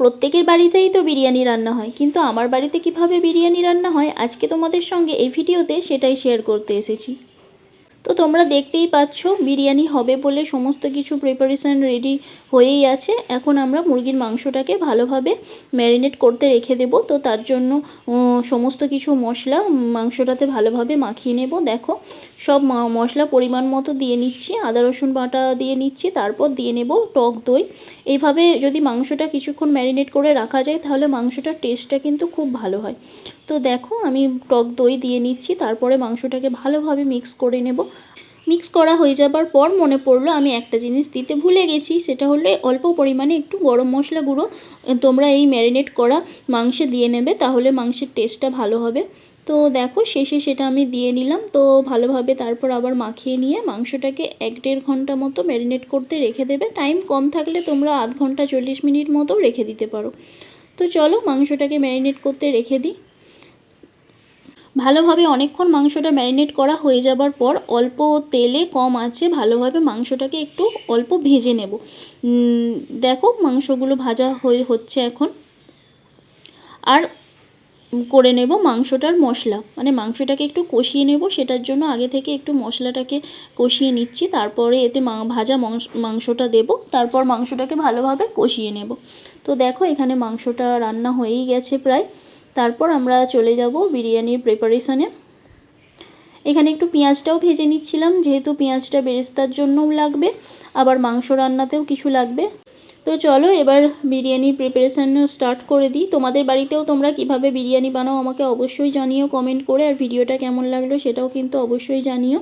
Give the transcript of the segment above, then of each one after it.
প্রত্যেকের বাড়িতেই তো বিরিয়ানি রান্না হয়, কিন্তু আমার বাড়িতে কীভাবে বিরিয়ানি রান্না হয়, আজকে তোমাদের সঙ্গে এই ভিডিওতে সেটাই শেয়ার করতে এসেছি। তো তোমরা দেখতেই পাচ্ছ, বিরিয়ানি হবে বলে সমস্ত কিছু প্রিপারেশান রেডি হয়েই আছে। এখন আমরা মুরগির মাংসটাকে ভালোভাবে ম্যারিনেট করতে রেখে দেব। তো তার জন্য সমস্ত কিছু মশলা মাংসটাতে ভালোভাবে মাখিয়ে নেব। দেখো, সব মশলা পরিমাণ মতো দিয়ে নিচ্ছি। আদা, রসুন বাটা দিয়ে নিচ্ছি, তারপর দিয়ে নেব টক দই। এইভাবে যদি মাংসটা কিছুক্ষণ ম্যারিনেট করে রাখা যায়, তাহলে মাংসটার টেস্টটা কিন্তু খুব ভালো হয়। তো দেখো, আমি টক দই দিয়ে নিচ্ছি, তারপরে মাংসটাকে ভালোভাবে মিক্স করে নেব। মিক্স করা হয়ে যাবার পর মনে পড়ল আমি একটা জিনিস দিতে ভুলে গেছি, সেটা হলো অল্প পরিমাণে একটু গরম মশলা গুঁড়ো। তোমরা এই ম্যারিনেট করা মাংসে দিয়ে নেবে, তাহলে মাংসের টেস্টটা ভালো হবে। তো দেখো, শেষে সেটা আমি দিয়ে নিলাম। তো ভালোভাবে তারপর আবার মাখিয়ে নিয়ে মাংসটাকে এক দেড় ঘণ্টা মতো ম্যারিনেট করতে রেখে দেবে। টাইম কম থাকলে তোমরা আধ ঘণ্টা চল্লিশ মিনিট মতো রেখে দিতে পারো। তো চলো মাংসটাকে ম্যারিনেট করতে রেখে দিই। ভালোভাবে অনেকক্ষণ মাংসটা ম্যারিনেট করা হয়ে যাবার পর অল্প তেলে কম আছে, ভালোভাবে মাংসটাকে একটু অল্প ভেজে নেব। দেখো মাংসগুলো ভাজা হয়ে হচ্ছে এখন। আর করে নেব মাংসটার মশলা। মানে মাংসটাকে একটু কষিয়ে নেব, সেটার জন্য আগে থেকে একটু মশলাটাকে কষিয়ে নিচ্ছি। তারপরে এতে ভাজা মাংস- মাংসটা দেব। তারপর মাংসটাকে ভালোভাবে কষিয়ে নেব। তো দেখো এখানে মাংসটা রান্না হয়েই গেছে প্রায়। তারপর আমরা চলে যাব বিরিয়ানির প্রিপারেশানে এখানে একটু পেঁয়াজটাও ভেজে নিচ্ছিলাম, যেহেতু পেঁয়াজটা বেরেস্তার জন্যও লাগবে, আবার মাংস রান্নাতেও কিছু লাগবে। তো চলো এবার বিরিয়ানির প্রিপারেশান স্টার্ট করে দিই। তোমাদের বাড়িতেও তোমরা কীভাবে বিরিয়ানি বানাও আমাকে অবশ্যই জানিও কমেন্ট করে, আর ভিডিওটা কেমন লাগল সেটাও কিন্তু অবশ্যই জানিও।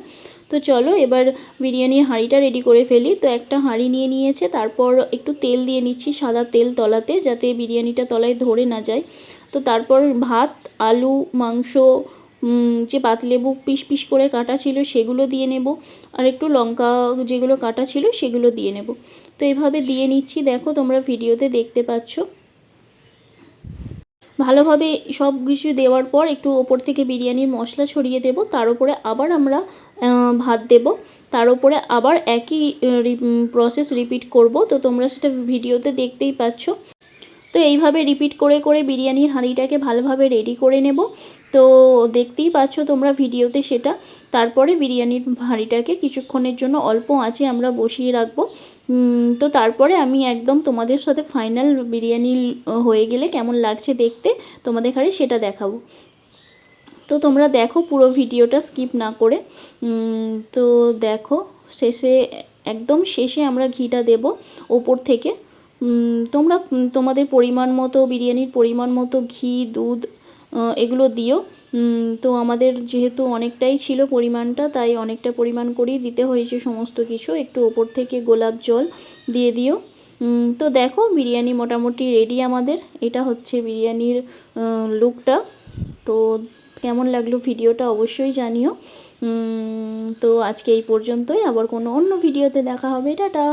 তো চলো এবার বিরিয়ানির হাঁড়িটা রেডি করে ফেলি। তো একটা হাঁড়ি নিয়ে নিয়েছে, তারপর একটু তেল দিয়ে নিচ্ছি, সাদা তেল তলাতে, যাতে বিরিয়ানিটা তলায় ধরে না যায়। তো তারপর ভাত, আলু, মাংস যে পাতলেবু পিস পিস করে কাটা ছিল সেগুলো দিয়ে নেব। আর একটু লঙ্কা যেগুলো কাটা ছিল সেগুলো দিয়ে নেব। তো এইভাবে দিয়ে নিচ্ছি। দেখো তোমরা ভিডিওতে দেখতে পাচ্ছ। ভালোভাবে সব কিছু দেওয়ার পর একটু ওপর থেকে বিরিয়ানির মশলা ছড়িয়ে দেব। তার উপরে আবার আমরা ভাত দেব। তার উপরে আবার একই প্রসেস রিপিট করব। তো তোমরা সেটা ভিডিওতে দেখতেই পাচ্ছ। তো এইভাবে রিপিট করে করে বিরিয়ানির হাঁড়িটাকে ভালোভাবে রেডি করে নেব। তো দেখতেই পাচ্ছ তোমরা ভিডিওতে সেটা। তারপরে বিরিয়ানির হাঁড়িটাকে কিছুক্ষণের জন্য অল্প আঁচে আমরা বসিয়ে রাখব। তো তারপরে আমি একদম তোমাদের সাথে ফাইনাল বিরিয়ানি হয়ে গেলে কেমন লাগছে দেখতে তোমাদের ঘরে সেটা দেখাবো। তো তোমরা দেখো পুরো ভিডিওটা স্কিপ না করে। তো দেখো শেষে, একদম শেষে আমরা ঘিটা দেব ওপর থেকে। তোমরা তোমাদের পরিমাণ মতো, বিরিয়ানির পরিমাণ মতো ঘি, দুধ এগুলো দিও। তো আমাদের যেহেতু অনেকটাই ছিল পরিমাণটা, তাই অনেকটা পরিমাণ করেই দিতে হয়েছে সমস্ত কিছু। একটু ওপর থেকে গোলাপ জল দিয়ে দিও। তো দেখো, বিরিয়ানি মোটামুটি রেডি আমাদের। এটা হচ্ছে বিরিয়ানির লুকটা তো কেমন লাগল ভিডিওটা অবশ্যই জানিও। তো আজকে এই পর্যন্তই। আবার কোনো অন্য ভিডিওতে দেখা হবে। টাটা!